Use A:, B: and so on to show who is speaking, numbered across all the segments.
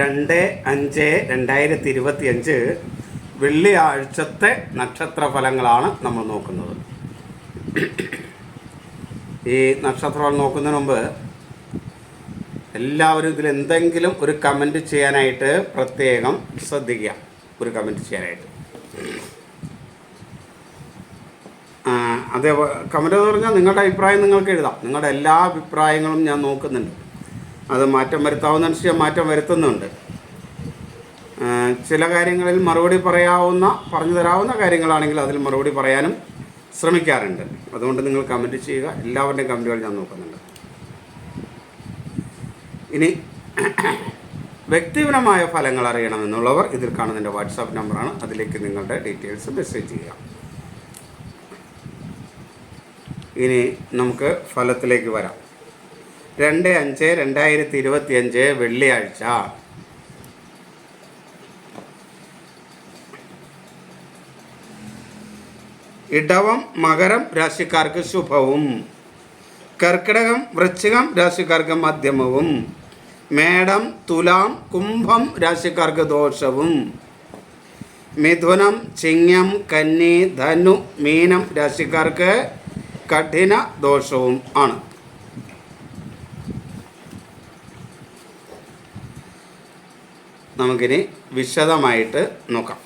A: രണ്ട് അഞ്ച് രണ്ടായിരത്തി ഇരുപത്തി അഞ്ച് വെള്ളിയാഴ്ചത്തെ നക്ഷത്ര ഫലങ്ങളാണ് നമ്മൾ നോക്കുന്നത്. ഈ നക്ഷത്രഫലം നോക്കുന്നതിന് മുമ്പ് എല്ലാവരും ഇതിൽ എന്തെങ്കിലും ഒരു കമന്റ് ചെയ്യാനായിട്ട് പ്രത്യേകം ശ്രദ്ധിക്കുക. ഒരു കമന്റ് ചെയ്യാനായിട്ട്. അതേപോലെ അതേ കമന്റ് എന്ന് പറഞ്ഞാൽ നിങ്ങളുടെ അഭിപ്രായം നിങ്ങൾക്ക് എഴുതാം. നിങ്ങളുടെ എല്ലാ അഭിപ്രായങ്ങളും ഞാൻ നോക്കുന്നുണ്ട്. അത് മാറ്റം വരുത്താവുന്നതനുസരിച്ച് മാറ്റം വരുത്തുന്നുണ്ട്. ചില കാര്യങ്ങളിൽ മറുപടി പറയാവുന്ന പറഞ്ഞു തരാവുന്ന കാര്യങ്ങളാണെങ്കിൽ അതിൽ മറുപടി പറയാനും ശ്രമിക്കാറുണ്ട്. അതുകൊണ്ട് നിങ്ങൾ കമന്റ് ചെയ്യുക. എല്ലാവരുടെയും കമന്റുകൾ ഞാൻ നോക്കുന്നുണ്ട്. ഇനി വ്യക്തിപരമായ ഫലങ്ങൾ അറിയണമെന്നുള്ളവർ ഇതിൽ കാണുന്ന കാണുന്നതിന്റെ വാട്സാപ്പ് നമ്പറാണ്. അതിലേക്ക് നിങ്ങളുടെ ഡീറ്റെയിൽസ് മെസ്സേജ് ചെയ്യുക. ഇനി നമുക്ക് ഫലത്തിലേക്ക് വരാം. രണ്ട് അഞ്ച് രണ്ടായിരത്തി ഇരുപത്തി അഞ്ച് വെള്ളിയാഴ്ച. ഇടവം മകരം രാശിക്കാർക്ക് ശുഭവും. കർക്കിടകം വൃശ്ചികം രാശിക്കാർക്ക് മധ്യമവും. മേടം തുലാം കുംഭം രാശിക്കാർക്ക് ദോഷവും. മിഥുനം ചിങ്ങം കന്നി ധനു മീനം രാശിക്കാർക്ക് കഠിന ദോഷവും ആണ്. നമുക്കിനി വിശദമായിട്ട് നോക്കാം.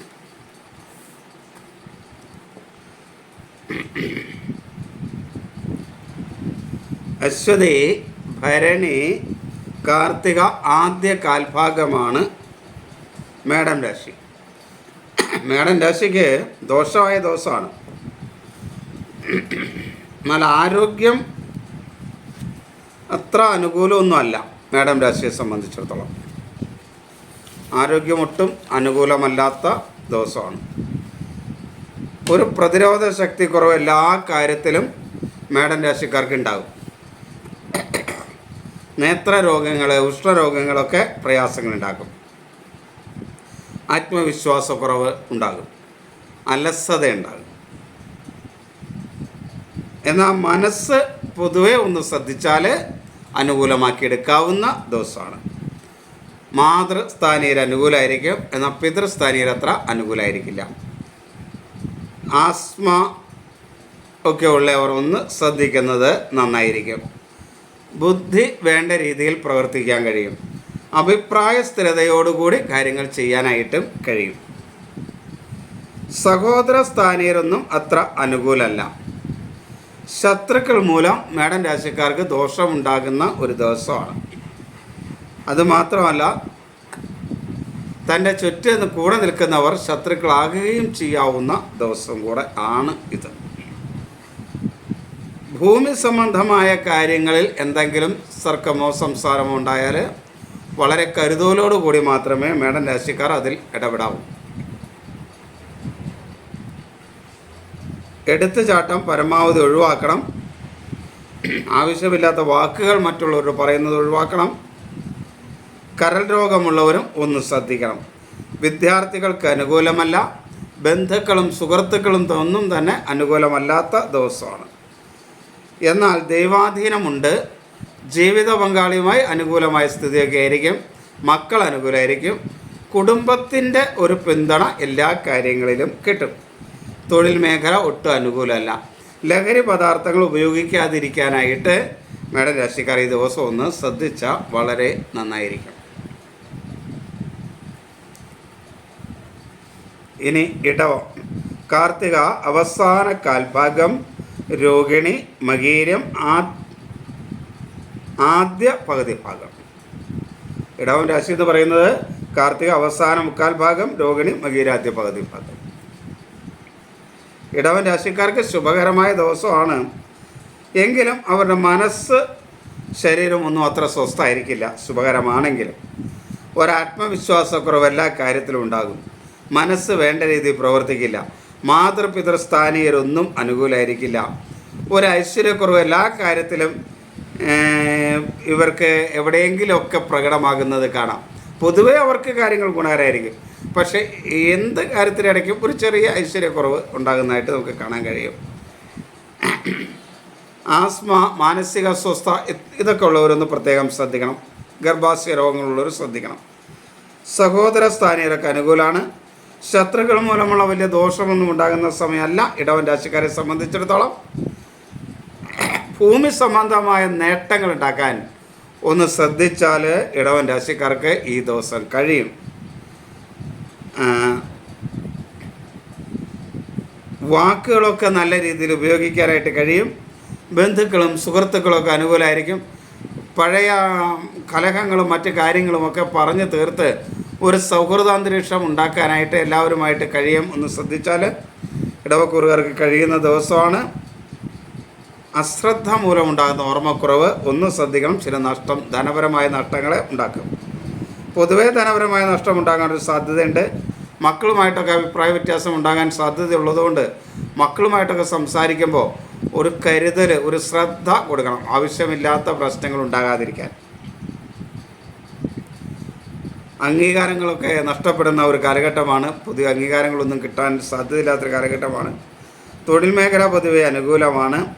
A: അശ്വതി ഭരണി കാർത്തിക ആദ്യ കാൽഭാഗമാണ് മേഡം രാശി. മേഡം രാശിക്ക് ദോഷമായ ദോഷമാണ്. എന്നാൽ ആരോഗ്യം അത്ര അനുകൂലമൊന്നുമല്ല മേഡം രാശിയെ സംബന്ധിച്ചിടത്തോളം. ആരോഗ്യം ഒട്ടും അനുകൂലമല്ലാത്ത ദിവസമാണ്. ഒരു പ്രതിരോധ ശക്തി കുറവ് എല്ലാ കാര്യത്തിലും മേടം രാശിക്കാർക്ക് ഉണ്ടാകും. നേത്ര രോഗങ്ങൾ ഉഷ്ണരോഗങ്ങളൊക്കെ പ്രയാസങ്ങളുണ്ടാക്കും. ആത്മവിശ്വാസക്കുറവ് ഉണ്ടാകും. അലസത ഉണ്ടാകും എന്നാൽ മനസ്സ് പൊതുവെ ഒന്ന് ശ്രദ്ധിച്ചാൽ അനുകൂലമാക്കിയെടുക്കാവുന്ന ദിവസമാണ്. മാതൃസ്ഥാനീയർ അനുകൂലമായിരിക്കും എന്നാൽ പിതൃസ്ഥാനീയർ അത്ര അനുകൂലമായിരിക്കില്ല ആസ്മ ഒക്കെ ഉള്ളവർ ഒന്ന് ശ്രദ്ധിക്കുന്നത് നന്നായിരിക്കും. ബുദ്ധി വേണ്ട രീതിയിൽ പ്രവർത്തിക്കാൻ കഴിയും. അഭിപ്രായ സ്ഥിരതയോടുകൂടി കാര്യങ്ങൾ ചെയ്യാനായിട്ടും കഴിയും. സഹോദര സ്ഥാനീയരൊന്നും അത്ര അനുകൂലമല്ല ശത്രുക്കൾ മൂലം മേഡം രാശിക്കാർക്ക് ദോഷമുണ്ടാകുന്ന ഒരു ദിവസമാണ്. അതുമാത്രമല്ല തന്റെ ചുറ്റും കൂടെ നിൽക്കുന്നവർ ശത്രുക്കളാകുകയും ചെയ്യാവുന്ന ദിവസം കൂടെ ആണ് ഇത്. ഭൂമി സംബന്ധമായ കാര്യങ്ങളിൽ എന്തെങ്കിലും സർക്കമോ സംസാരമോ ഉണ്ടായാൽ വളരെ കരുതലോടു കൂടി മാത്രമേ മേഡൻ രാശിക്കാർ അതിൽ ഇടപെടാവൂ. എടുത്തുചാട്ടം പരമാവധി ഒഴിവാക്കണം. ആവശ്യമില്ലാത്ത വാക്കുകൾ മറ്റുള്ളവർ പറയുന്നത് ഒഴിവാക്കണം. കരൾ രോഗമുള്ളവരും ഒന്ന് ശ്രദ്ധിക്കണം. വിദ്യാർത്ഥികൾക്ക് അനുകൂലമല്ല ബന്ധുക്കളും സുഹൃത്തുക്കളും ഒന്നും തന്നെ അനുകൂലമല്ലാത്ത ദിവസമാണ്. എന്നാൽ ദൈവാധീനമുണ്ട് ജീവിത പങ്കാളിയുമായി അനുകൂലമായ സ്ഥിതിയൊക്കെ ആയിരിക്കും മക്കൾ അനുകൂലമായിരിക്കും കുടുംബത്തിന്റെ ഒരു പിന്തുണ എല്ലാ കാര്യങ്ങളിലും കിട്ടും. തൊഴിൽ മേഖല ഒട്ടും അനുകൂലമല്ല. ലഹരി പദാർത്ഥങ്ങൾ ഉപയോഗിക്കാതിരിക്കാനായിട്ട് മേഡം രാശിക്കാർ ഈ ദിവസം ഒന്ന് ശ്രദ്ധിച്ചാൽ വളരെ നന്നായിരിക്കും. ഇനി ഇടവം. കാർത്തിക അവസാന കാൽഭാഗം രോഹിണി മകീരം ആ ആദ്യ പകുതി ഭാഗം. ഇടവം രാശി എന്ന് പറയുന്നത് കാർത്തിക അവസാന മുക്കാൽ ഭാഗം രോഹിണി മകീരാദ്യ പകുതി ഭാഗം. ഇടവൻ രാശിക്കാർക്ക് ശുഭകരമായ ദിവസമാണ്. എങ്കിലും അവരുടെ മനസ്സ് ശരീരം ഒന്നും അത്ര സ്വസ്ഥമായിരിക്കില്ല. ശുഭകരമാണെങ്കിലും. ഒരാത്മവിശ്വാസക്കുറവ് എല്ലാ കാര്യത്തിലും ഉണ്ടാകും. മനസ്സ് വേണ്ട രീതിയിൽ പ്രവർത്തിക്കില്ല. മാതൃപിതൃസ്ഥാനീയരൊന്നും അനുകൂലമായിരിക്കില്ല ഒരു ഐശ്വര്യക്കുറവ് എല്ലാ കാര്യത്തിലും ഇവർക്ക് എവിടെയെങ്കിലുമൊക്കെ പ്രകടമാകുന്നത് കാണാം. പൊതുവേ അവർക്ക് കാര്യങ്ങൾ ഗുണകരമായിരിക്കും പക്ഷേ എന്ത് കാര്യത്തിനിടയ്ക്കും ഒരു ചെറിയ ഐശ്വര്യക്കുറവ് ഉണ്ടാകുന്നതായിട്ട് നമുക്ക് കാണാൻ കഴിയും. ആസ്മ മാനസിക അസ്വസ്ഥ ഇതൊക്കെ ഉള്ളവരൊന്ന് പ്രത്യേകം ശ്രദ്ധിക്കണം. ഗർഭാശയ രോഗങ്ങളുള്ളവർ ശ്രദ്ധിക്കണം. സഹോദര സ്ഥാനീയരൊക്കെ അനുകൂലമാണ് ശത്രുക്കൾ മൂലമുള്ള വലിയ ദോഷമൊന്നും ഉണ്ടാകുന്ന സമയമല്ല. ഇടവൻ രാശിക്കാരെ സംബന്ധിച്ചിടത്തോളം ഭൂമി സംബന്ധമായ നേട്ടങ്ങൾ ഉണ്ടാക്കാൻ ഒന്ന് ശ്രദ്ധിച്ചാൽ ഇടവൻ രാശിക്കാർക്ക് ഈ ദിവസം കഴിയും. വാക്കുകളൊക്കെ നല്ല രീതിയിൽ ഉപയോഗിക്കാനായിട്ട് കഴിയും. ബന്ധുക്കളും സുഹൃത്തുക്കളൊക്കെ അനുകൂലമായിരിക്കും പഴയ കലഹങ്ങളും മറ്റു കാര്യങ്ങളുമൊക്കെ പറഞ്ഞു തീർത്ത് ഒരു സൗഹൃദാന്തരീക്ഷം ഉണ്ടാക്കാനായിട്ട് എല്ലാവരുമായിട്ട് കഴിയും ഒന്ന് ശ്രദ്ധിച്ചാൽ ഇടവക്കൂറുകാർക്ക് കഴിയുന്ന ദിവസമാണ്. അശ്രദ്ധ മൂലമുണ്ടാകുന്ന ഓർമ്മക്കുറവ് ഒന്ന് ശ്രദ്ധിക്കണം. ചില നഷ്ടം ധനപരമായ നഷ്ടങ്ങളെ ഉണ്ടാക്കും. പൊതുവേ ധനപരമായ നഷ്ടം ഉണ്ടാകാൻ ഒരു സാധ്യതയുണ്ട്. മക്കളുമായിട്ടൊക്കെ അഭിപ്രായ വ്യത്യാസം ഉണ്ടാകാൻ സാധ്യതയുള്ളതുകൊണ്ട് മക്കളുമായിട്ടൊക്കെ സംസാരിക്കുമ്പോൾ ഒരു കരുതൽ ഒരു ശ്രദ്ധ കൊടുക്കണം. ആവശ്യമില്ലാത്ത പ്രശ്നങ്ങൾ ഉണ്ടാകാതിരിക്കാൻ. അംഗീകാരങ്ങളൊക്കെ നഷ്ടപ്പെടുന്ന ഒരു കാലഘട്ടമാണ്. പുതിയ അംഗീകാരങ്ങളൊന്നും കിട്ടാൻ സാധ്യതയില്ലാത്തൊരു കാലഘട്ടമാണ്. തൊഴിൽ മേഖല പൊതുവെ അനുകൂലമാണ്.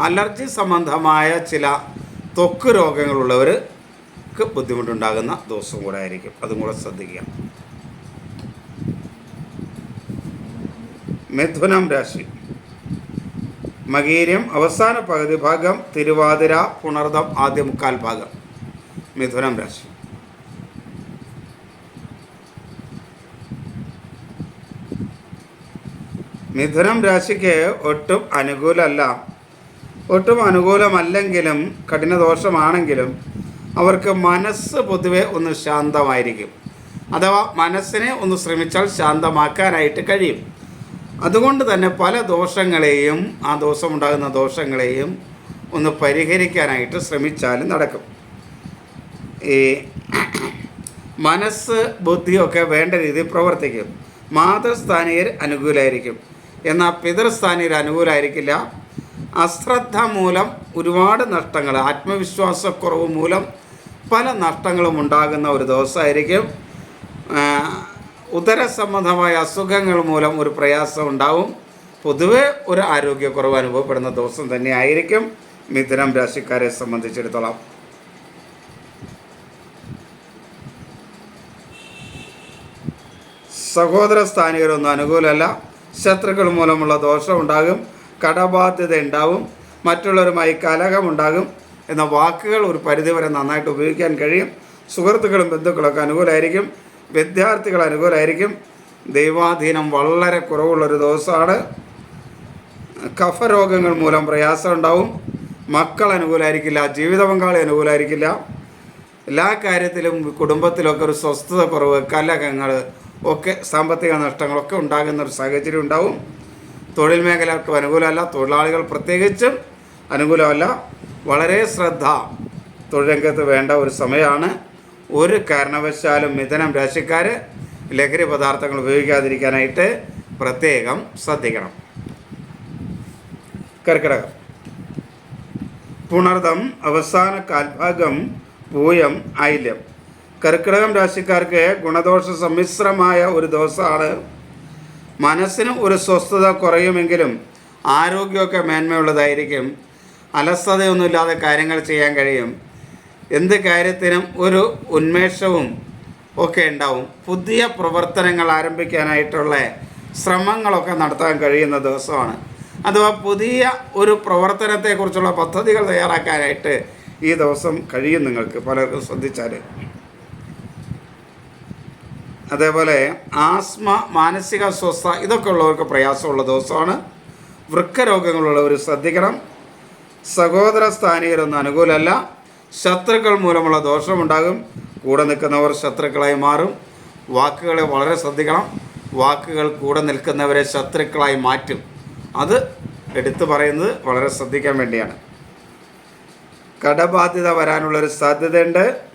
A: അലർജി സംബന്ധമായ ചില ത്വക്ക് രോഗങ്ങളുള്ളവർക്ക് ബുദ്ധിമുട്ടുണ്ടാകുന്ന ദിവസം കൂടെ ആയിരിക്കും. അതും കൂടെ ശ്രദ്ധിക്കുക. മിഥുനം രാശി. മകീര്യം അവസാന പകുതി ഭാഗം തിരുവാതിര പുണർദം ആദ്യ മുക്കാൽ ഭാഗം. മിഥുനം രാശി മിഥുനം രാശിക്ക് ഒട്ടും അനുകൂലമല്ല. ഒട്ടും അനുകൂലമല്ലെങ്കിലും കഠിനദോഷമാണെങ്കിലും അവർക്ക് മനസ്സ് പൊതുവെ ഒന്ന് ശാന്തമായിരിക്കും. അഥവാ മനസ്സിനെ ഒന്ന് ശ്രമിച്ചാൽ ശാന്തമാക്കാനായിട്ട് കഴിയും. അതുകൊണ്ട് തന്നെ പല ദോഷങ്ങളെയും ആ ദോഷമുണ്ടാകുന്ന ദോഷങ്ങളെയും ഒന്ന് പരിഹരിക്കാനായിട്ട് ശ്രമിച്ചാലും നടക്കും. ഈ മനസ്സ് ബുദ്ധിയൊക്കെ വേണ്ട രീതിയിൽ പ്രവർത്തിക്കും. മാതൃസ്ഥാനീയർ അനുകൂലമായിരിക്കും എന്നാൽ പിതൃസ്ഥാനീയർ അനുകൂലമായിരിക്കില്ല അശ്രദ്ധ മൂലം ഒരുപാട് നഷ്ടങ്ങൾ ആത്മവിശ്വാസക്കുറവ് മൂലം പല നഷ്ടങ്ങളും ഉണ്ടാകുന്ന ഒരു ദിവസമായിരിക്കും. ഉദരസംബന്ധമായ ഉദര സംബന്ധമായ അസുഖങ്ങൾ മൂലം ഒരു പ്രയാസം ഉണ്ടാവും. പൊതുവെ ഒരു ആരോഗ്യക്കുറവ് അനുഭവപ്പെടുന്ന ദിവസം തന്നെ ആയിരിക്കും മിഥുനം രാശിക്കാരെ സംബന്ധിച്ചിടത്തോളം. സഹോദര സ്ഥാനികരൊന്നും അനുകൂലമല്ല. ശത്രുക്കൾ മൂലമുള്ള ദോഷം ഉണ്ടാകും കടബാധ്യത ഉണ്ടാവും മറ്റുള്ളവരുമായി കലഹമുണ്ടാകും എന്ന വാക്കുകൾ ഒരു പരിധിവരെ നന്നായിട്ട് ഉപയോഗിക്കാൻ കഴിയും. സുഹൃത്തുക്കളും ബന്ധുക്കളൊക്കെ അനുകൂലമായിരിക്കും വിദ്യാർത്ഥികൾ അനുകൂലമായിരിക്കും ദൈവാധീനം വളരെ കുറവുള്ളൊരു ദിവസമാണ്. കഫരോഗങ്ങൾ മൂലം പ്രയാസം ഉണ്ടാവും. മക്കൾ അനുകൂലമായിരിക്കില്ല ജീവിത പങ്കാളി അനുകൂലമായിരിക്കില്ല എല്ലാ കാര്യത്തിലും കുടുംബത്തിലൊക്കെ ഒരു സ്വസ്ഥത കുറവ് കലഹങ്ങൾ ഒക്കെ സാമ്പത്തിക നഷ്ടങ്ങളൊക്കെ ഉണ്ടാകുന്ന ഒരു സാഹചര്യം ഉണ്ടാവും. തൊഴിൽ മേഖലകൾക്ക് അനുകൂലമല്ല. തൊഴിലാളികൾ പ്രത്യേകിച്ചും അനുകൂലമല്ല. വളരെ ശ്രദ്ധ തൊഴിലംഗത്ത് വേണ്ട ഒരു സമയമാണ്. ഒരു കാരണവശാലും മിഥനം രാശിക്കാർ ലഹരി പദാർത്ഥങ്ങൾ ഉപയോഗിക്കാതിരിക്കാനായിട്ട് പ്രത്യേകം ശ്രദ്ധിക്കണം. കർക്കിടകം. പുണർദം അവസാന കാൽഭാഗം പൂയം ആയില്യം കർക്കിടകം രാശിക്കാർക്ക് ഗുണദോഷ സമ്മിശ്രമായ ഒരു ദിവസമാണ്. മനസ്സിന് ഒരു സ്വസ്ഥത കുറയുമെങ്കിലും ആരോഗ്യമൊക്കെ മേന്മയുള്ളതായിരിക്കും. അലസതയൊന്നുമില്ലാതെ കാര്യങ്ങൾ ചെയ്യാൻ കഴിയും. എന്ത് കാര്യത്തിനും ഒരു ഉന്മേഷവും ഒക്കെ ഉണ്ടാവും. പുതിയ പ്രവർത്തനങ്ങൾ ആരംഭിക്കാനായിട്ടുള്ള ശ്രമങ്ങളൊക്കെ നടത്താൻ കഴിയുന്ന ദിവസമാണ്. അഥവാ പുതിയ ഒരു പ്രവർത്തനത്തെക്കുറിച്ചുള്ള പദ്ധതികൾ തയ്യാറാക്കാനായിട്ട് ഈ ദിവസം കഴിയും നിങ്ങൾക്ക് പലർക്കും ശ്രദ്ധിച്ചാൽ അതേപോലെ ആസ്മ മാനസിക അസ്വസ്ഥ ഇതൊക്കെ ഉള്ളവർക്ക് പ്രയാസമുള്ള ദിവസമാണ്. വൃക്കരോഗങ്ങളുള്ളവർ ശ്രദ്ധിക്കണം. സഹോദര സ്ഥാനീയരൊന്നും അനുകൂലമല്ല. ശത്രുക്കൾ മൂലമുള്ള ദോഷമുണ്ടാകും. കൂടെ നിൽക്കുന്നവർ ശത്രുക്കളായി മാറും. വാക്കുകളെ വളരെ ശ്രദ്ധിക്കണം. വാക്കുകൾ കൂടെ നിൽക്കുന്നവരെ ശത്രുക്കളായി മാറ്റും. അത് എടുത്തു പറയുന്നത് വളരെ ശ്രദ്ധിക്കാൻ വേണ്ടിയാണ്. കടബാധ്യത വരാനുള്ളൊരു സാധ്യതയുണ്ട്.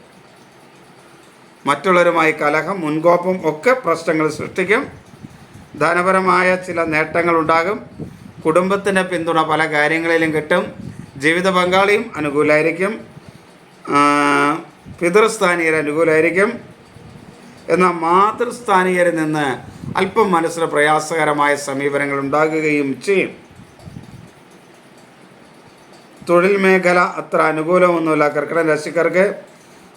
A: മറ്റുള്ളവരുമായി കലഹം മുൻകോപം ഒക്കെ പ്രശ്നങ്ങൾ സൃഷ്ടിക്കും. ധനപരമായ ചില നേട്ടങ്ങൾ ഉണ്ടാകും. കുടുംബത്തിന്റെ പിന്തുണ പല കാര്യങ്ങളിലും കിട്ടും. ജീവിത പങ്കാളിയും അനുകൂലമായിരിക്കും പിതൃസ്ഥാനീയർ അനുകൂലമായിരിക്കും എന്നാൽ മാതൃസ്ഥാനീയരിൽ നിന്ന് അല്പം മനസ്സിന് പ്രയാസകരമായ സമീപനങ്ങൾ ഉണ്ടാകുകയും ചെയ്യും. തൊഴിൽ മേഖല അത്ര അനുകൂലമൊന്നുമില്ല. കർക്കിടക രാശിക്കാർക്ക്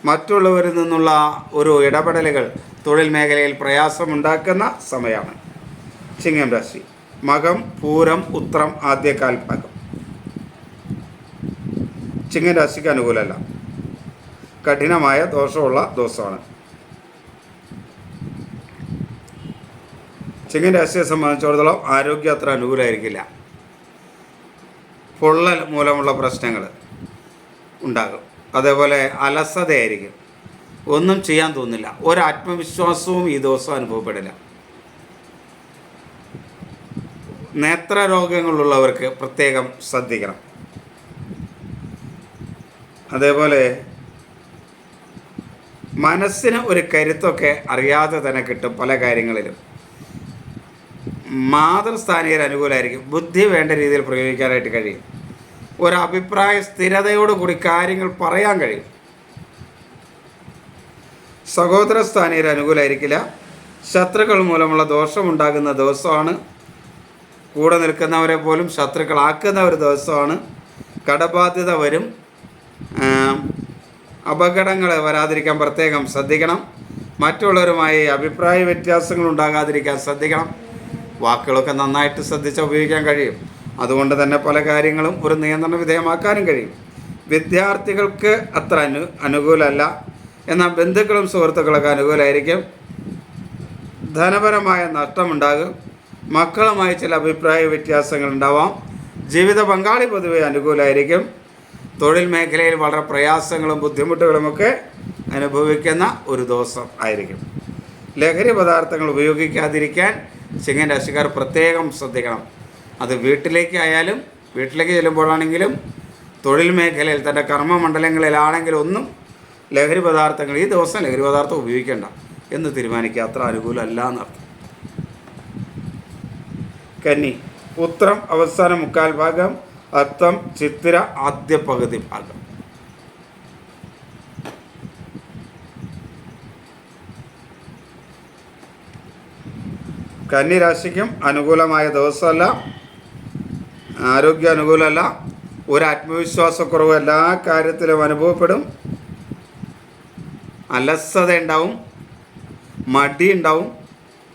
A: മറ്റുള്ളവരിൽ നിന്നുള്ള ഒരു ഇടപെടലുകൾ തൊഴിൽ മേഖലയിൽ പ്രയാസമുണ്ടാക്കുന്ന സമയമാണ്. ചിങ്ങം രാശി. മകം പൂരം ഉത്രം ആദ്യ കാൽഭാഗം ചിങ്ങം രാശിക്ക് അനുകൂലമല്ല. കഠിനമായ ദോഷമുള്ള ദിവസമാണ്. ചിങ്ങൻ രാശിയെ സംബന്ധിച്ചിടത്തോളം ആരോഗ്യം അത്ര അനുകൂലമായിരിക്കില്ല. പൊള്ളൽ മൂലമുള്ള പ്രശ്നങ്ങൾ ഉണ്ടാകും. അതേപോലെ അലസതയായിരിക്കും. ഒന്നും ചെയ്യാൻ തോന്നില്ല ഒരു ആത്മവിശ്വാസവും ഈ ദിവസം അനുഭവപ്പെടില്ല. നേത്രരോഗങ്ങളുള്ളവർക്ക് പ്രത്യേകം ശ്രദ്ധിക്കണം. അതേപോലെ മനസ്സിന് ഒരു കരുത്തൊക്കെ അറിയാതെ തന്നെ കിട്ടും പല കാര്യങ്ങളിലും. മാതൃസ്ഥാനീയർ അനുകൂലമായിരിക്കും ബുദ്ധി വേണ്ട രീതിയിൽ പ്രയോഗിക്കാനായിട്ട് കഴിയും. ഒരു അഭിപ്രായ സ്ഥിരതയോട് കൂടി കാര്യങ്ങൾ പറയാൻ കഴിയും. സഹോദര സ്ഥാനീയർ അനുകൂലമായിരിക്കില്ല ശത്രുക്കൾ മൂലമുള്ള ദോഷമുണ്ടാകുന്ന ദിവസമാണ്. കൂടെ നിൽക്കുന്നവരെ പോലും ശത്രുക്കളാക്കുന്ന ഒരു ദിവസമാണ്. കടബാധ്യത വരും. അപകടങ്ങൾ വരാതിരിക്കാൻ പ്രത്യേകം ശ്രദ്ധിക്കണം. മറ്റുള്ളവരുമായി അഭിപ്രായ വ്യത്യാസങ്ങൾ ഉണ്ടാകാതിരിക്കാൻ ശ്രദ്ധിക്കണം. വാക്കുകളൊക്കെ നന്നായിട്ട് ശ്രദ്ധിച്ച് ഉപയോഗിക്കാൻ കഴിയും. അതുകൊണ്ട് തന്നെ പല കാര്യങ്ങളും ഒരു നിയന്ത്രണ വിധേയമാക്കാനും കഴിയും. വിദ്യാർത്ഥികൾക്ക് അത്ര അനു അനുകൂലമല്ല. എന്നാൽ ബന്ധുക്കളും സുഹൃത്തുക്കളൊക്കെ അനുകൂലമായിരിക്കും. ധനപരമായ നഷ്ടമുണ്ടാകും. മക്കളുമായി ചില അഭിപ്രായ വ്യത്യാസങ്ങൾ ഉണ്ടാവാം ജീവിത പങ്കാളി പൊതുവെ അനുകൂലമായിരിക്കും. തൊഴിൽ മേഖലയിൽ വളരെ പ്രയാസങ്ങളും ബുദ്ധിമുട്ടുകളുമൊക്കെ അനുഭവിക്കുന്ന ഒരു ദിവസം ആയിരിക്കും. ലഹരി പദാർത്ഥങ്ങൾ ഉപയോഗിക്കാതിരിക്കാൻ ചിങ്ങൻ രാശിക്കാർ പ്രത്യേകം ശ്രദ്ധിക്കണം. അത് വീട്ടിലേക്കായാലും വീട്ടിലേക്ക് ചെല്ലുമ്പോഴാണെങ്കിലും തൊഴിൽ മേഖലയിൽ തന്റെ കർമ്മ മണ്ഡലങ്ങളിലാണെങ്കിലും ഒന്നും ലഹരി പദാർത്ഥങ്ങൾ ഈ ദിവസം ലഹരി പദാർത്ഥം ഉപയോഗിക്കേണ്ട എന്ന് തീരുമാനിക്കുക. അത്ര അനുകൂലമല്ല എന്നർത്ഥം. കന്നി ഉത്രം അവസാന മുക്കാൽ ഭാഗം അത്തം ചിത്തിര ആദ്യ പകുതി ഭാഗം. കന്നി രാശിക്കും അനുകൂലമായ ദിവസമല്ല. ആരോഗ്യ അനുകൂലമല്ല ഒരു ആത്മവിശ്വാസക്കുറവ് എല്ലാ കാര്യത്തിലും അനുഭവപ്പെടും. അലസത ഉണ്ടാവും മടി ഉണ്ടാവും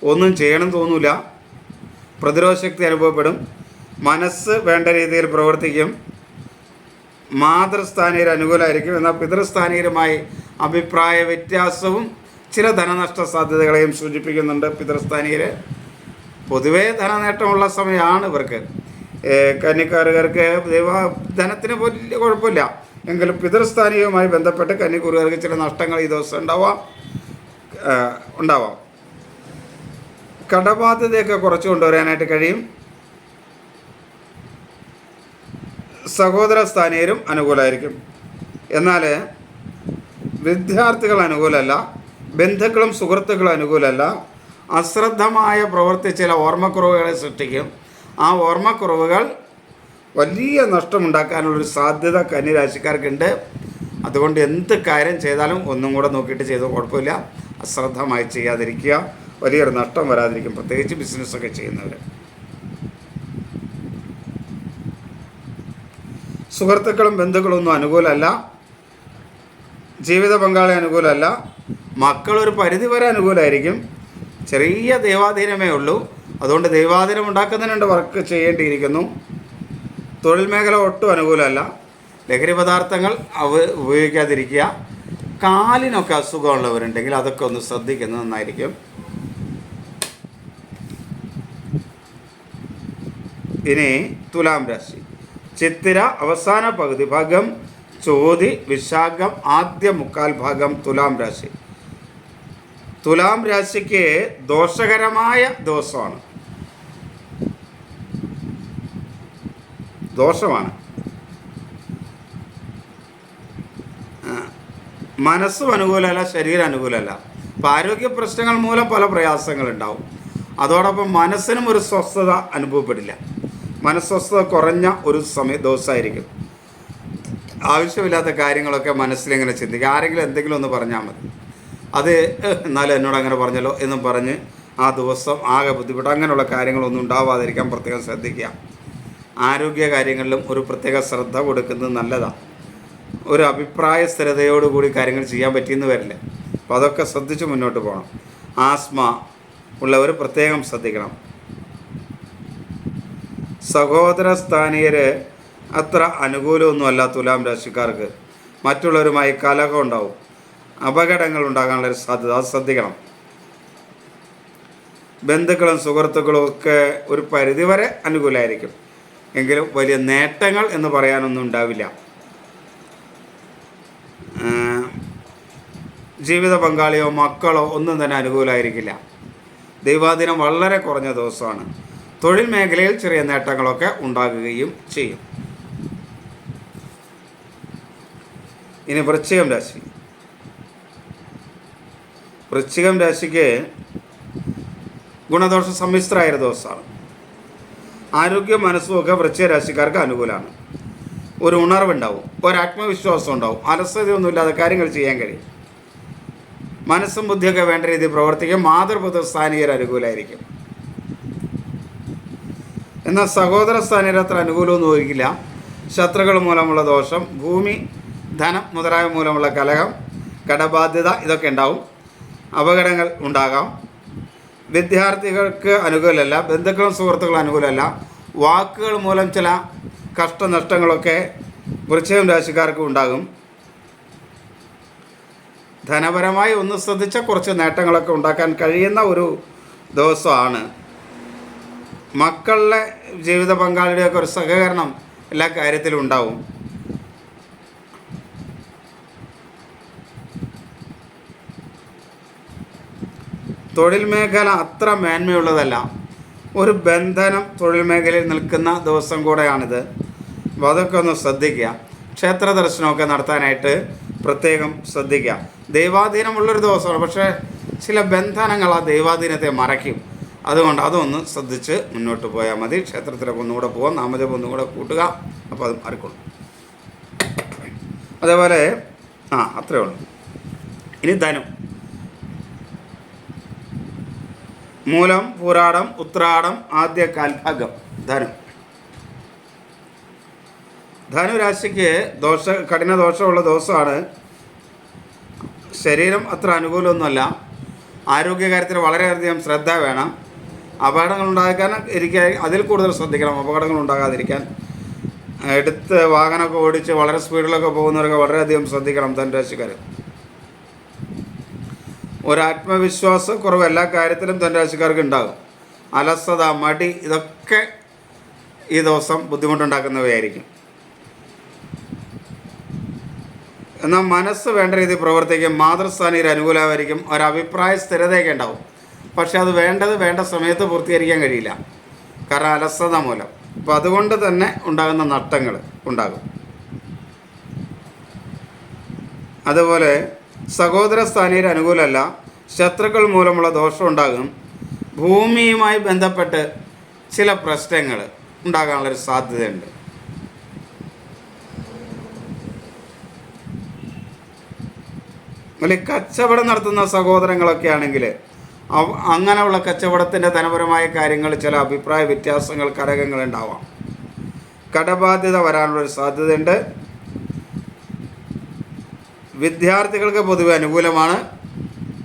A: ഒന്നും ചെയ്യണം തോന്നൂല. പ്രതിരോധശക്തി അനുഭവപ്പെടും. മനസ്സ് വേണ്ട രീതിയിൽ പ്രവർത്തിക്കും. മാതൃസ്ഥാനീയർ അനുകൂലമായിരിക്കും. എന്നാൽ പിതൃസ്ഥാനീയരുമായി അഭിപ്രായ വ്യത്യാസവും ചില ധനനഷ്ട സാധ്യതകളെയും സൂചിപ്പിക്കുന്നുണ്ട് പിതൃസ്ഥാനീയർ പൊതുവേ ധനനേട്ടമുള്ള സമയമാണ് ഇവർക്ക്. കന്നിക്കാരുകാർക്ക് ദൈവ ധനത്തിന് വലിയ കുഴപ്പമില്ല. എങ്കിലും പിതൃസ്ഥാനീയവുമായി ബന്ധപ്പെട്ട് കന്നിക്കൂറുകാർക്ക് ചില നഷ്ടങ്ങൾ ഈ ദിവസം ഉണ്ടാവാം. ഉണ്ടാവാം. കടബാധ്യതയൊക്കെ കുറച്ച് കൊണ്ടുവരാനായിട്ട് കഴിയും. സഹോദര സ്ഥാനീയരും അനുകൂലമായിരിക്കും എന്നാൽ വിദ്യാർത്ഥികൾ അനുകൂലമല്ല ബന്ധുക്കളും സുഹൃത്തുക്കളും അനുകൂലമല്ല അശ്രദ്ധമായ പ്രവൃത്തി ചില ഓർമ്മക്കുറവുകളെ സൃഷ്ടിക്കും. ആ ഓർമ്മക്കുറവുകൾ വലിയ നഷ്ടമുണ്ടാക്കാനുള്ളൊരു സാധ്യത കന്നിരാശിക്കാർക്കുണ്ട്. അതുകൊണ്ട് എന്ത് കാര്യം ചെയ്താലും ഒന്നും കൂടെ നോക്കിയിട്ട് ചെയ്തോ കുഴപ്പമില്ല. അശ്രദ്ധമായി ചെയ്യാതിരിക്കുക. വലിയൊരു നഷ്ടം വരാതിരിക്കും. പ്രത്യേകിച്ച് ബിസിനസ്സൊക്കെ ചെയ്യുന്നവർ സുഹൃത്തുക്കളും ബന്ധുക്കളും ഒന്നും അനുകൂലമല്ല. ജീവിത പങ്കാളി അനുകൂലമല്ല. മക്കളൊരു പരിധി വരെ അനുകൂലമായിരിക്കും. ചെറിയ ദൈവാധീനമേ ഉള്ളൂ. അതുകൊണ്ട് ദൈവാധീനം ഉണ്ടാക്കുന്നതിനുണ്ട് വർക്ക് ചെയ്യേണ്ടിയിരിക്കുന്നു. തൊഴിൽ മേഖല ഒട്ടും അനുകൂലമല്ല. ലഹരി പദാർത്ഥങ്ങൾ അവ ഉപയോഗിക്കാതിരിക്കുക. കാലിനൊക്കെ അസുഖമുള്ളവരുണ്ടെങ്കിൽ അതൊക്കെ ഒന്ന് ശ്രദ്ധിക്കുന്നത് നന്നായിരിക്കും. ഇനി തുലാം രാശി. ചിത്തിര അവസാന പകുതി ഭാഗം ചോതി വിശാഖം ആദ്യ മുക്കാൽ ഭാഗം തുലാം രാശി. തുലാം രാശിക്ക് ദോഷകരമായ ദിവസമാണ്. ദോഷമാണ്. മനസ്സും അനുകൂലമല്ല ശരീരം അനുകൂലമല്ല. അപ്പം ആരോഗ്യ പ്രശ്നങ്ങൾ മൂലം പല പ്രയാസങ്ങളുണ്ടാവും അതോടൊപ്പം മനസ്സിനും ഒരു സ്വസ്ഥത അനുഭവപ്പെടില്ല. മനസ്വസ്ഥത കുറഞ്ഞ ഒരു സമയ ദിവസമായിരിക്കും. ആവശ്യമില്ലാത്ത കാര്യങ്ങളൊക്കെ മനസ്സിലിങ്ങനെ ചിന്തിക്കുക ആരെങ്കിലും എന്തെങ്കിലും ഒന്ന് പറഞ്ഞാൽ മതി. അത് "ഏഹ്, എന്നാലും എന്നോട് അങ്ങനെ പറഞ്ഞല്ലോ എന്നും പറഞ്ഞ് ആ ദിവസം ആകെ ബുദ്ധിമുട്ട്. അങ്ങനെയുള്ള കാര്യങ്ങളൊന്നും ഉണ്ടാവാതിരിക്കാൻ പ്രത്യേകം ശ്രദ്ധിക്കുക. ആരോഗ്യ കാര്യങ്ങളിലും ഒരു പ്രത്യേക ശ്രദ്ധ കൊടുക്കുന്നത് നല്ലതാണ്. ഒരു അഭിപ്രായ സ്ഥിരതയോടുകൂടി കാര്യങ്ങൾ ചെയ്യാൻ പറ്റിയെന്ന് വരില്ല. അപ്പോൾ അതൊക്കെ ശ്രദ്ധിച്ച് മുന്നോട്ട് പോകണം. ആസ്മ ഉള്ളവർ പ്രത്യേകം ശ്രദ്ധിക്കണം. സഹോദര സ്ഥാനീയർ അത്ര അനുകൂലമൊന്നുമല്ല തുലാം രാശിക്കാർക്ക്. മറ്റുള്ളവരുമായി കലഹം ഉണ്ടാവും. അപകടങ്ങൾ ഉണ്ടാകാനുള്ള ഒരു സാധ്യത അത് ശ്രദ്ധിക്കണം. ബന്ധുക്കളും സുഹൃത്തുക്കളും ഒക്കെ ഒരു പരിധിവരെ അനുകൂലമായിരിക്കും എങ്കിലും വലിയ നേട്ടങ്ങൾ എന്ന് പറയാനൊന്നും ഉണ്ടാവില്ല. ജീവിത പങ്കാളിയോ മക്കളോ ഒന്നും തന്നെ അനുകൂലമായിരിക്കില്ല ദൈവാദിനം വളരെ കുറഞ്ഞ ദിവസമാണ്. തൊഴിൽ മേഖലയിൽ ചെറിയ നേട്ടങ്ങളൊക്കെ ഉണ്ടാകുകയും ചെയ്യും. ഇനി വൃശ്ചികം രാശി. വൃശ്ചികം രാശിക്ക് ഗുണദോഷ സമ്മിശ്രമായ ദിവസമാണ്. ആരോഗ്യ മനസ്സും ഒക്കെ വൃശ്ചിക രാശിക്കാർക്ക് അനുകൂലമാണ്. ഒരു ഉണർവുണ്ടാവും ഒരു ആത്മവിശ്വാസം ഉണ്ടാവും അലസതയൊന്നുമില്ലാതെ കാര്യങ്ങൾ ചെയ്യാൻ കഴിയും. മനസ്സും ബുദ്ധിയൊക്കെ വേണ്ട രീതിയിൽ പ്രവർത്തിക്കും മാതൃപുത്ര സ്ഥാനീയർ അനുകൂലമായിരിക്കും എന്നാൽ സഹോദര സ്ഥാനീയർ അത്ര അനുകൂലമൊന്നും ഒരിക്കില്ല. ശത്രുക്കൾ മൂലമുള്ള ദോഷം ഭൂമി ധനം മുതലായ മൂലമുള്ള കലഹം കടബാധ്യത ഇതൊക്കെ ഉണ്ടാവും. അപകടങ്ങൾ ഉണ്ടാകാം. വിദ്യാർത്ഥികൾക്ക് അനുകൂലമല്ല ബന്ധുക്കളും സുഹൃത്തുക്കളും അനുകൂലമല്ല. വാക്കുകൾ മൂലം ചില കഷ്ടനഷ്ടങ്ങളൊക്കെ വൃശ്ചികം രാശിക്കാർക്ക് ഉണ്ടാകും. ധനപരമായി ഒന്ന് ശ്രദ്ധിച്ച കുറച്ച് നേട്ടങ്ങളൊക്കെ ഉണ്ടാക്കാൻ കഴിയുന്ന ഒരു ദിവസമാണ്. മക്കളുടെ ജീവിത പങ്കാളിയുടെയൊക്കെ ഒരു സഹകരണം എല്ലാ കാര്യത്തിലും ഉണ്ടാവും. തൊഴിൽ മേഖല അത്ര മേന്മയുള്ളതല്ല. ഒരു ബന്ധനം തൊഴിൽ മേഖലയിൽ നിൽക്കുന്ന ദിവസം കൂടെയാണിത്. അപ്പോൾ അതൊക്കെ ഒന്ന് ശ്രദ്ധിക്കുക. ക്ഷേത്ര ദർശനമൊക്കെ നടത്താനായിട്ട് പ്രത്യേകം ശ്രദ്ധിക്കുക. ദൈവാധീനമുള്ളൊരു ദിവസമാണ്. പക്ഷേ ചില ബന്ധനങ്ങൾ ആ ദൈവാധീനത്തെ മറയ്ക്കും. അതുകൊണ്ട് അതൊന്ന് ശ്രദ്ധിച്ച് മുന്നോട്ട് പോയാൽ മതി. ക്ഷേത്രത്തിലൊക്കെ ഒന്നുകൂടെ പോകാം നാമജപം ഒന്നുകൂടെ കൂട്ടുക. അപ്പോൾ അത് മാറിക്കൊള്ളും അതേപോലെ ആ അത്രേ ഉള്ളൂ. ഇനി ധനം. മൂലം പൂരാടം ഉത്രാടം ആദ്യ കാൽഭാഗം ധനു. ധനുരാശിക്ക് ദോഷ കഠിന ദോഷമുള്ള ദിവസമാണ്. ശരീരം അത്ര അനുകൂലമൊന്നുമല്ല. ആരോഗ്യകാര്യത്തിൽ വളരെയധികം ശ്രദ്ധ വേണം. അപകടങ്ങൾ ഉണ്ടാക്കാൻ ഇരിക്കാൻ അതിൽ കൂടുതൽ ശ്രദ്ധിക്കണം. അപകടങ്ങൾ ഉണ്ടാകാതിരിക്കാൻ. എടുത്ത് വാഹനമൊക്കെ ഓടിച്ച് വളരെ സ്പീഡിലൊക്കെ പോകുന്നവരൊക്കെ വളരെയധികം ശ്രദ്ധിക്കണം ധനുരാശിക്കാർ ഒരു ആത്മവിശ്വാസം കുറവ് എല്ലാ കാര്യത്തിലും ധനരാശിക്കാർക്ക് ഉണ്ടാകും. അലസത മടി ഇതൊക്കെ ഈ ദിവസം ബുദ്ധിമുട്ടുണ്ടാക്കുന്നവയായിരിക്കും. എന്നാൽ മനസ്സ് വേണ്ട രീതിയിൽ പ്രവർത്തിക്കും. മാതൃസ്ഥാനീയർ അനുകൂലമായിരിക്കും. ഒരഭിപ്രായ സ്ഥിരതയൊക്കെ ഉണ്ടാവും. പക്ഷെ അത് വേണ്ടത് വേണ്ട സമയത്ത് പൂർത്തീകരിക്കാൻ കഴിയില്ല. കാരണം അലസത മൂലം. അപ്പോൾ അതുകൊണ്ട് തന്നെ ഉണ്ടാകുന്ന നഷ്ടങ്ങൾ ഉണ്ടാകും. അതുപോലെ സഹോദര സ്ഥാനീയർ അനുകൂലമല്ല. ശത്രുക്കൾ മൂലമുള്ള ദോഷം ഉണ്ടാകും. ഭൂമിയുമായി ബന്ധപ്പെട്ട് ചില പ്രശ്നങ്ങൾ ഉണ്ടാകാനുള്ളൊരു സാധ്യതയുണ്ട്. അല്ലെങ്കിൽ കച്ചവടം നടത്തുന്ന സഹോദരങ്ങളൊക്കെ ആണെങ്കിൽ അങ്ങനെയുള്ള കച്ചവടത്തിന്റെ ധനപരമായ കാര്യങ്ങൾ ചില അഭിപ്രായ വ്യത്യാസങ്ങൾ ഘടകങ്ങൾ ഉണ്ടാവാം. കടബാധ്യത വരാനുള്ളൊരു സാധ്യതയുണ്ട്. വിദ്യാർത്ഥികൾക്ക് പൊതുവെ അനുകൂലമാണ്.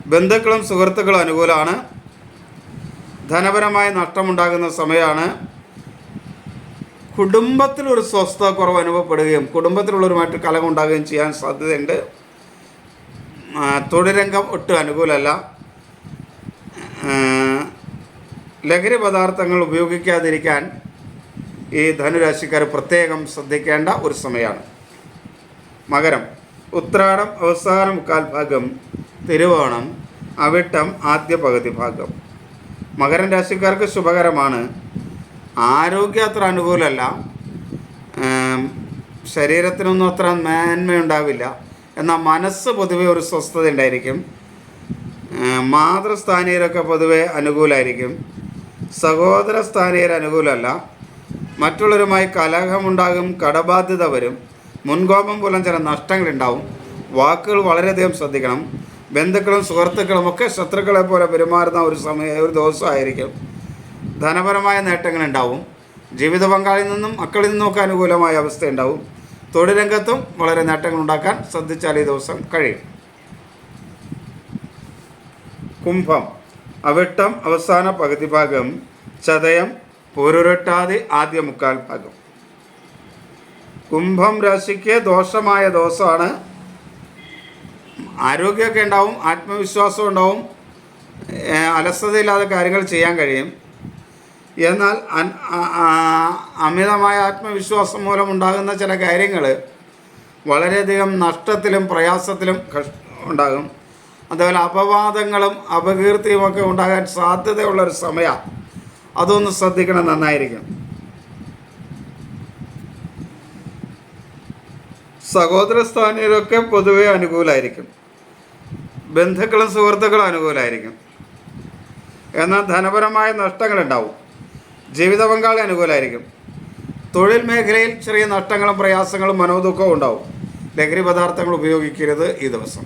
A: ബന്ധുക്കളും സുഹൃത്തുക്കളും അനുകൂലമാണ്. ധനപരമായ നഷ്ടമുണ്ടാകുന്ന സമയമാണ് കുടുംബത്തിൽ ഒരു സ്വസ്ഥത കുറവ് അനുഭവപ്പെടുകയും കുടുംബത്തിലുള്ളവരുമായിട്ട് കലമുണ്ടാകുകയും ചെയ്യാൻ സാധ്യതയുണ്ട്. തൊഴിലംഗം ഒട്ടും അനുകൂലമല്ല. ലഹരി പദാർത്ഥങ്ങൾ ഉപയോഗിക്കാതിരിക്കാൻ ഈ ധനുരാശിക്കാർ പ്രത്യേകം ശ്രദ്ധിക്കേണ്ട ഒരു സമയമാണ്. മകരം. ഉത്രാടം അവസാന മുക്കാൽ ഭാഗം തിരുവോണം അവിട്ടം ആദ്യ പകുതി ഭാഗം. മകരം രാശിക്കാർക്ക് ശുഭകരമാണ്. ആരോഗ്യം അത്ര അനുകൂലമല്ല ശരീരത്തിനൊന്നും അത്ര മേന്മയുണ്ടാവില്ല. എന്നാൽ മനസ്സ് പൊതുവെ ഒരു സ്വസ്ഥത ഉണ്ടായിരിക്കും മാതൃസ്ഥാനീയരൊക്കെ പൊതുവെ അനുകൂലമായിരിക്കും. സഹോദര സ്ഥാനീയർ അനുകൂലമല്ല. മറ്റുള്ളവരുമായി കലഹമുണ്ടാകും കടബാധ്യത വരും. മുൻകോപം മൂലം ചില നഷ്ടങ്ങളുണ്ടാവും. വാക്കുകൾ വളരെയധികം ശ്രദ്ധിക്കണം. ബന്ധുക്കളും സുഹൃത്തുക്കളും ഒക്കെ ശത്രുക്കളെ പോലെ പെരുമാറുന്ന ഒരു സമയം ഒരു ദിവസമായിരിക്കും. ധനപരമായ നേട്ടങ്ങളുണ്ടാവും ജീവിത പങ്കാളിയിൽ നിന്നും മക്കളിൽ നിന്നുമൊക്കെ അനുകൂലമായ അവസ്ഥ ഉണ്ടാവും തൊഴിൽ രംഗത്തും വളരെ നേട്ടങ്ങൾ ഉണ്ടാക്കാൻ ശ്രദ്ധിച്ചാൽ ഈ ദിവസം കഴിയും. കുംഭം അവിട്ടം അവസാന പകുതി ഭാഗം ചതയം പൊരുരട്ടാതി ആദ്യ മുക്കാൽ ഭാഗം. കുംഭം രാശിക്ക് ദോഷമായ ദോഷമാണ്. ആരോഗ്യമൊക്കെ ഉണ്ടാവും ആത്മവിശ്വാസം ഉണ്ടാവും അലസതയില്ലാതെ കാര്യങ്ങൾ ചെയ്യാൻ കഴിയും. എന്നാൽ അമിതമായ ആത്മവിശ്വാസം മൂലം ഉണ്ടാകുന്ന ചില കാര്യങ്ങൾ വളരെയധികം നഷ്ടത്തിലും പ്രയാസത്തിലും ഉണ്ടാകും. അതുപോലെ അപവാദങ്ങളും അപകീർത്തിയും ഒക്കെ ഉണ്ടാകാൻ സാധ്യതയുള്ളൊരു സമയമാണ്. അതൊന്ന് ശ്രദ്ധിക്കണം നന്നായിരിക്കും സഹോദര സ്ഥാനീയരൊക്കെ പൊതുവെ അനുകൂലമായിരിക്കും ബന്ധുക്കളും സുഹൃത്തുക്കളും അനുകൂലമായിരിക്കും എന്നാൽ ധനപരമായ നഷ്ടങ്ങളുണ്ടാവും. ജീവിത പങ്കാളി അനുകൂലമായിരിക്കും തൊഴിൽ മേഖലയിൽ ചെറിയ നഷ്ടങ്ങളും പ്രയാസങ്ങളും മനോദുഃഖവും ഉണ്ടാവും. ലഹരി പദാർത്ഥങ്ങൾ ഉപയോഗിക്കരുത് ഈ ദിവസം.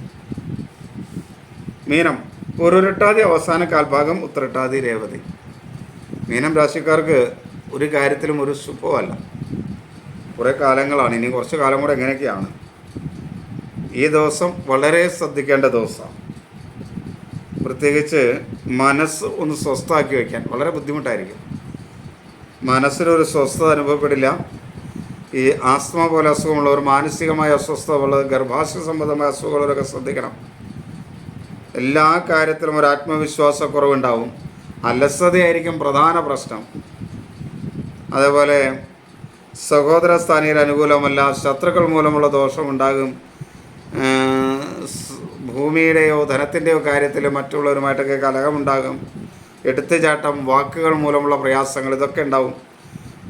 A: മീനം പൊരുരട്ടാതി അവസാന കാൽഭാഗം ഉത്തരട്ടാതി രേവതി. മീനം രാശിക്കാർക്ക് ഒരു കാര്യത്തിലും ഒരു ശുഭമല്ല. കുറേ കാലങ്ങളാണ്. ഇനി കുറച്ച് കാലം കൂടെ എങ്ങനെയൊക്കെയാണ് ഈ ദിവസം വളരെ ശ്രദ്ധിക്കേണ്ട ദിവസമാണ്. പ്രത്യേകിച്ച് മനസ്സ് ഒന്ന് സ്വസ്ഥമാക്കി വയ്ക്കാൻ വളരെ ബുദ്ധിമുട്ടായിരിക്കും. മനസ്സിനൊരു സ്വസ്ഥത അനുഭവപ്പെടില്ല. ഈ ആസ്മ പോലെ അസുഖമുള്ളവർ മാനസികമായ അസ്വസ്ഥത ഉള്ളത് ഗർഭാശയ സംബന്ധമായ അസുഖമുള്ളവരൊക്കെ ശ്രദ്ധിക്കണം. എല്ലാ കാര്യത്തിലും ഒരു ആത്മവിശ്വാസക്കുറവുണ്ടാവും. അലസതയായിരിക്കും പ്രധാന പ്രശ്നം. അതേപോലെ സഹോദര സ്ഥാനീയർ അനുകൂലമല്ല ശത്രുക്കൾ മൂലമുള്ള ദോഷമുണ്ടാകും. ഭൂമിയുടെയോ ധനത്തിന്റെയോ കാര്യത്തിൽ മറ്റുള്ളവരുമായിട്ടൊക്കെ കലഹമുണ്ടാകും. എടുത്തുചാട്ടം വാക്കുകൾ മൂലമുള്ള പ്രയാസങ്ങൾ ഇതൊക്കെ ഉണ്ടാവും.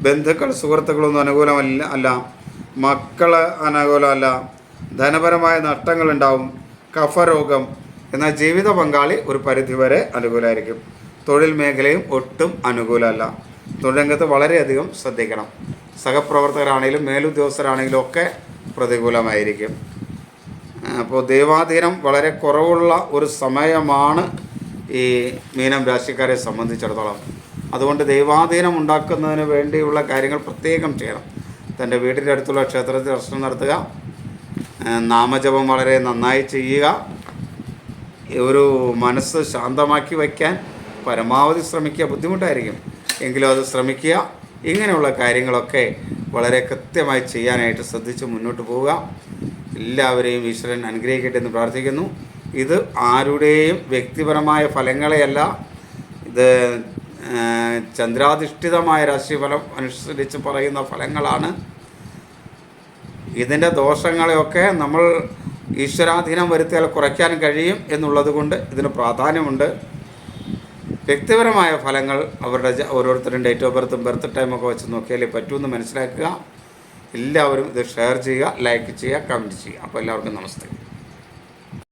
A: ബന്ധുക്കൾ സുഹൃത്തുക്കളൊന്നും അനുകൂലമല്ല അല്ല. മക്കൾ അനുകൂലമല്ല. ധനപരമായ നഷ്ടങ്ങൾ നഷ്ടങ്ങളുണ്ടാവും കഫരോഗം എന്നാൽ ജീവിത പങ്കാളി ഒരു പരിധിവരെ അനുകൂലമായിരിക്കും തൊഴിൽ മേഖലയും ഒട്ടും അനുകൂലമല്ല. തൊഴിൽ രംഗത്ത് വളരെയധികം ശ്രദ്ധിക്കണം. സഹപ്രവർത്തകരാണെങ്കിലും മേലുദ്യോഗസ്ഥരാണെങ്കിലും ഒക്കെ പ്രതികൂലമായിരിക്കും. അപ്പോൾ ദൈവാധീനം വളരെ കുറവുള്ള ഒരു സമയമാണ് ഈ മീനം രാശിക്കാരെ സംബന്ധിച്ചിടത്തോളം. അതുകൊണ്ട് ദൈവാധീനം ഉണ്ടാക്കുന്നതിന് വേണ്ടിയുള്ള കാര്യങ്ങൾ പ്രത്യേകം ചെയ്യണം. തന്റെ വീടിന്റെ അടുത്തുള്ള ക്ഷേത്രത്തിൽ ദർശനം നടത്തുക. നാമജപം വളരെ നന്നായി ചെയ്യുക. ഒരു മനസ്സ് ശാന്തമാക്കി വയ്ക്കാൻ പരമാവധി ശ്രമിക്കുക. ബുദ്ധിമുട്ടായിരിക്കും. എങ്കിലും അത് ശ്രമിക്കുക. ഇങ്ങനെയുള്ള കാര്യങ്ങളൊക്കെ വളരെ കൃത്യമായി ചെയ്യാനായിട്ട് ശ്രദ്ധിച്ച് മുന്നോട്ട് പോവുക. എല്ലാവരെയും ഈശ്വരൻ അനുഗ്രഹിക്കട്ടെ എന്ന് പ്രാർത്ഥിക്കുന്നു. ഇത് ആരുടെയും വ്യക്തിപരമായ ഫലങ്ങളെയല്ല. ഇത് ചന്ദ്രാധിഷ്ഠിതമായ രാശിഫലം അനുസരിച്ച് പറയുന്ന ഫലങ്ങളാണ്. ഇതിന്റെ ദോഷങ്ങളെയൊക്കെ നമ്മൾ ഈശ്വരാധീനം വരുത്തിയാൽ കുറയ്ക്കാൻ കഴിയും എന്നുള്ളത് കൊണ്ട് ഇതിന് പ്രാധാന്യമുണ്ട്. വ്യക്തിപരമായ ഫലങ്ങൾ അവരുടെ ഓരോരുത്തരും ഡേറ്റ് ഓഫ് ബർത്തും ബർത്ത് ടൈമൊക്കെ വെച്ച് നോക്കിയാലേ പറ്റുമെന്ന് മനസ്സിലാക്കുക. എല്ലാവരും ഇത് ഷെയർ ചെയ്യുക ലൈക്ക് ചെയ്യുക കമന്റ് ചെയ്യുക. അപ്പോൾ എല്ലാവർക്കും നമസ്തേ.